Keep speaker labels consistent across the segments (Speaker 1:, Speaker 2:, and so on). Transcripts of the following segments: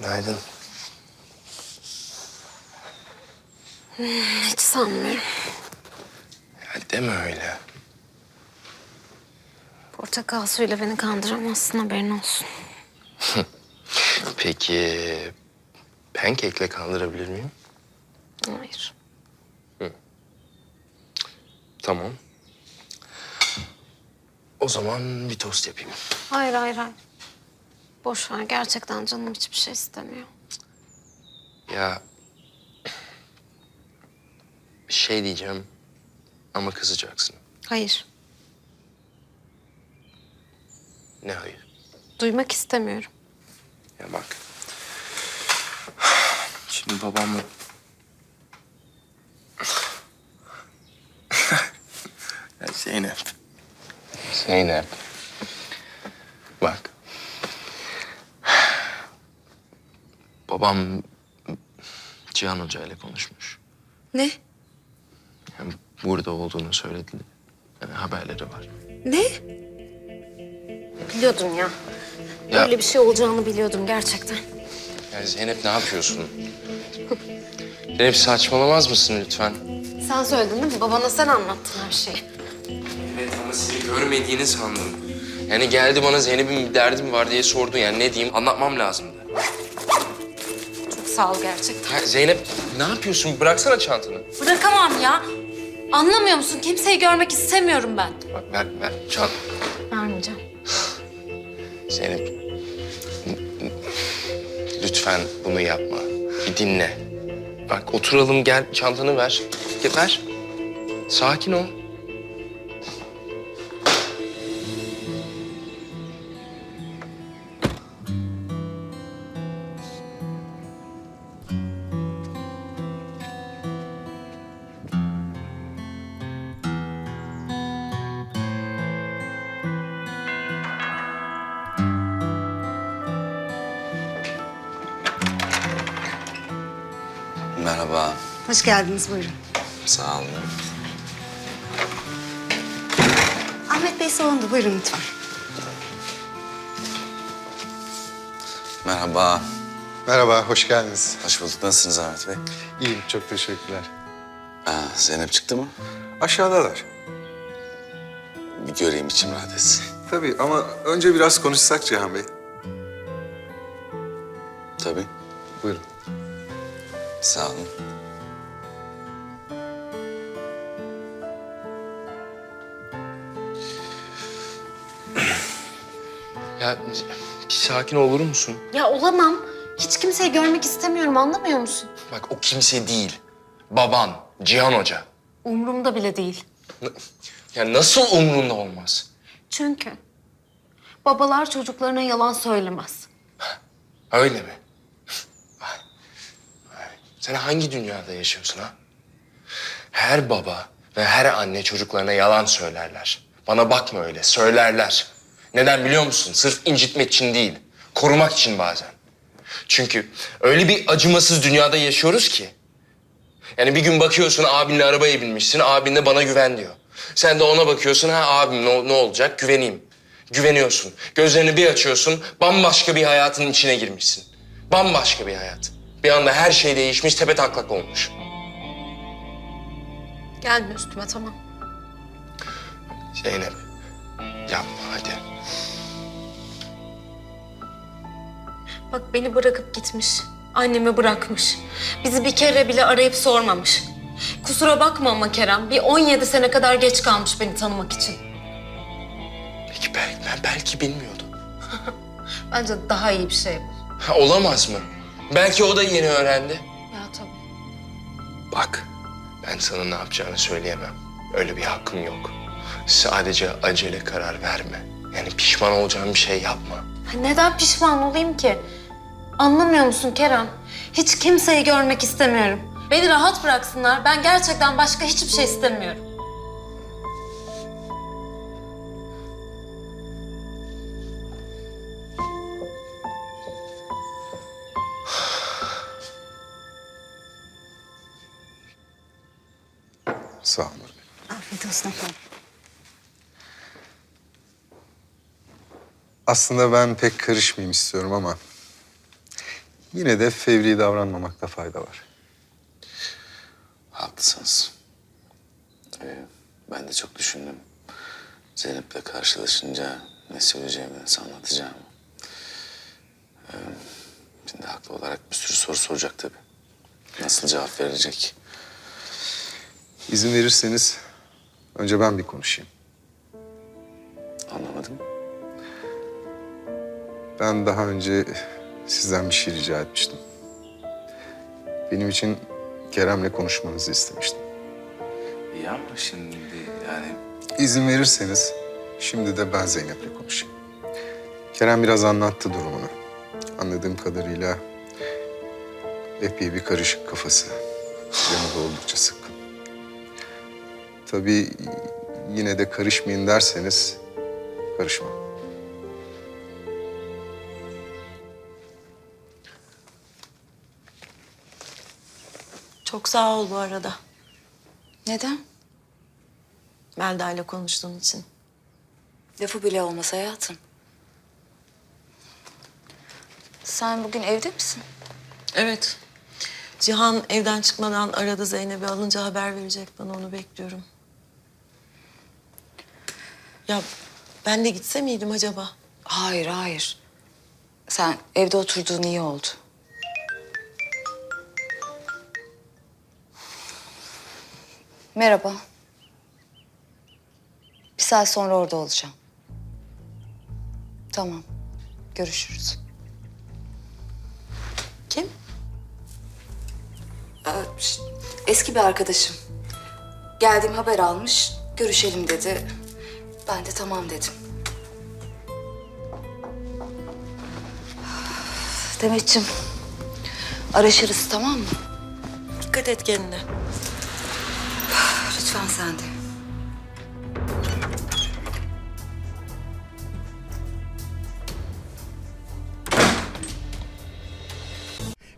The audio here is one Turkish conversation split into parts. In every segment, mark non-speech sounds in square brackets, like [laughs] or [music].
Speaker 1: Günaydın.
Speaker 2: Hiç sanmıyorum.
Speaker 1: Ya deme öyle.
Speaker 2: Portakal suyuyla beni kandıramazsın haberin olsun. [laughs]
Speaker 1: Peki pankekle kandırabilir miyim?
Speaker 2: Hayır.
Speaker 1: Tamam. O zaman bir tost yapayım.
Speaker 2: Hayır hayır hayır. Boş ver gerçekten canım hiçbir şey istemiyor.
Speaker 1: Ya bir şey diyeceğim ama kızacaksın.
Speaker 2: Hayır.
Speaker 1: Ne hayır?
Speaker 2: Duymak istemiyorum.
Speaker 1: Ya bak. Şimdi babamla... [laughs] ya Zeynep. Zeynep. Bak. Babam Cihan Hoca ile konuşmuş.
Speaker 2: Ne?
Speaker 1: Yani burada olduğunu söyledi. Yani haberleri var.
Speaker 2: Ne? Biliyordum ya.
Speaker 1: Ya-
Speaker 2: Böyle bir şey olacağını biliyordum gerçekten.
Speaker 1: Ya Zeynep ne yapıyorsun? Zeynep saçmalamaz mısın lütfen?
Speaker 2: Sen söyledin değil mi? Babana sen anlattın her şeyi.
Speaker 1: Evet ama sizi görmediğini sandım. Yani geldi bana Zeynep'in bir derdi mi var diye sordu. Yani ne diyeyim anlatmam lazımdı.
Speaker 2: Sağ ol gerçekten.
Speaker 1: Ya Zeynep ne yapıyorsun? Bıraksana çantanı.
Speaker 2: Bırakamam ya. Anlamıyor musun? Kimseyi görmek istemiyorum ben.
Speaker 1: Bak ver, ver çant.
Speaker 2: Vermeyeceğim.
Speaker 1: Zeynep. n- n- Lütfen bunu yapma. Bir dinle. Bak oturalım gel çantanı ver. Gel, ver. Sakin ol.
Speaker 3: Merhaba.
Speaker 4: Hoş geldiniz buyurun.
Speaker 3: Sağ olun.
Speaker 4: Ahmet Bey salonda buyurun lütfen.
Speaker 3: Merhaba.
Speaker 5: Merhaba, hoş geldiniz.
Speaker 3: Hoş bulduk. Nasılsınız Ahmet Bey?
Speaker 5: İyiyim, çok teşekkürler.
Speaker 3: Aa, Zeynep çıktı mı?
Speaker 5: Aşağıdalar.
Speaker 3: Bir göreyim içim rahat etsin.
Speaker 5: Tabii ama önce biraz konuşsak Cihan Bey.
Speaker 3: Tabii.
Speaker 5: Buyurun.
Speaker 3: Sağ olun.
Speaker 1: Ya bir sakin olur musun?
Speaker 2: Ya olamam. Hiç kimseyi görmek istemiyorum anlamıyor musun?
Speaker 1: Bak o kimse değil. Baban, Cihan Hoca.
Speaker 2: Umurumda bile değil.
Speaker 1: N- Ya nasıl umrunda olmaz?
Speaker 2: Çünkü babalar çocuklarına yalan söylemez.
Speaker 1: Öyle mi? Sen hangi dünyada yaşıyorsun ha? Her baba ve her anne çocuklarına yalan söylerler. Bana bakma öyle, söylerler. Neden biliyor musun? Sırf incitmek için değil, korumak için bazen. Çünkü öyle bir acımasız dünyada yaşıyoruz ki. Yani bir gün bakıyorsun abinle arabaya binmişsin, abin de bana güven diyor. Sen de ona bakıyorsun, ha abim ne, ne olacak, güveneyim. Güveniyorsun. Gözlerini bir açıyorsun, bambaşka bir hayatın içine girmişsin. Bambaşka bir hayat. Bir anda her şey değişmiş, tepe taklak olmuş.
Speaker 2: Gelme üstüme tamam.
Speaker 1: Zeynep, yapma hadi.
Speaker 2: Bak beni bırakıp gitmiş. Annemi bırakmış. Bizi bir kere bile arayıp sormamış. Kusura bakma ama Kerem. Bir 17 sene kadar geç kalmış beni tanımak için.
Speaker 1: Peki belki, ben belki bilmiyordum. [laughs]
Speaker 2: Bence daha iyi bir şey bu.
Speaker 1: Ha, olamaz mı? Belki o da yeni öğrendi.
Speaker 2: Ya tabii.
Speaker 1: Bak, ben sana ne yapacağını söyleyemem. Öyle bir hakkım yok. Sadece acele karar verme. Yani pişman olacağın bir şey yapma.
Speaker 2: Neden pişman olayım ki? Anlamıyor musun Kerem? Hiç kimseyi görmek istemiyorum. Beni rahat bıraksınlar. Ben gerçekten başka hiçbir şey istemiyorum.
Speaker 5: Sağ olun.
Speaker 4: Afiyet olsun efendim.
Speaker 5: Aslında ben pek karışmayayım istiyorum ama... yine de fevri davranmamakta fayda var.
Speaker 3: Haklısınız. Ee, ben de çok düşündüm. Zeynep'le karşılaşınca ne söyleyeceğimi, nasıl anlatacağımı. Ee, şimdi haklı olarak bir sürü soru soracak tabii. Nasıl cevap verecek?
Speaker 5: İzin verirseniz önce ben bir konuşayım.
Speaker 3: Anlamadım.
Speaker 5: Ben daha önce sizden bir şey rica etmiştim. Benim için Kerem'le konuşmanızı istemiştim.
Speaker 3: İyi ama şimdi yani
Speaker 5: İzin verirseniz şimdi de ben Zeynep'le konuşayım. Kerem biraz anlattı durumunu. Anladığım kadarıyla epey bir karışık kafası. Canı da oldukça sıkkın. Tabii yine de karışmayın derseniz karışmam.
Speaker 6: Çok sağ ol bu arada.
Speaker 4: Neden?
Speaker 6: Melda ile konuştuğun için.
Speaker 4: Lafı bile olmaz hayatım. Sen bugün evde misin?
Speaker 6: Evet. Cihan evden çıkmadan aradı Zeynep'i alınca haber verecek bana onu bekliyorum. Ya ben de gitse miydim acaba?
Speaker 4: Hayır, hayır. Sen evde oturduğun iyi oldu. Merhaba. Bir saat sonra orada olacağım. Tamam. Görüşürüz.
Speaker 6: Kim?
Speaker 4: Ee, Eski bir arkadaşım. Geldiğim haber almış. Görüşelim dedi. Ben de tamam dedim. Demetciğim. Araşırız tamam mı?
Speaker 6: Dikkat et kendine.
Speaker 4: Lütfen sen de.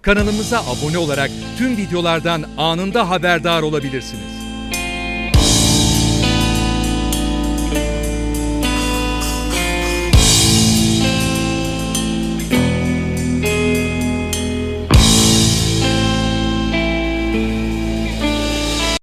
Speaker 7: Kanalımıza abone olarak tüm videolardan anında haberdar olabilirsiniz.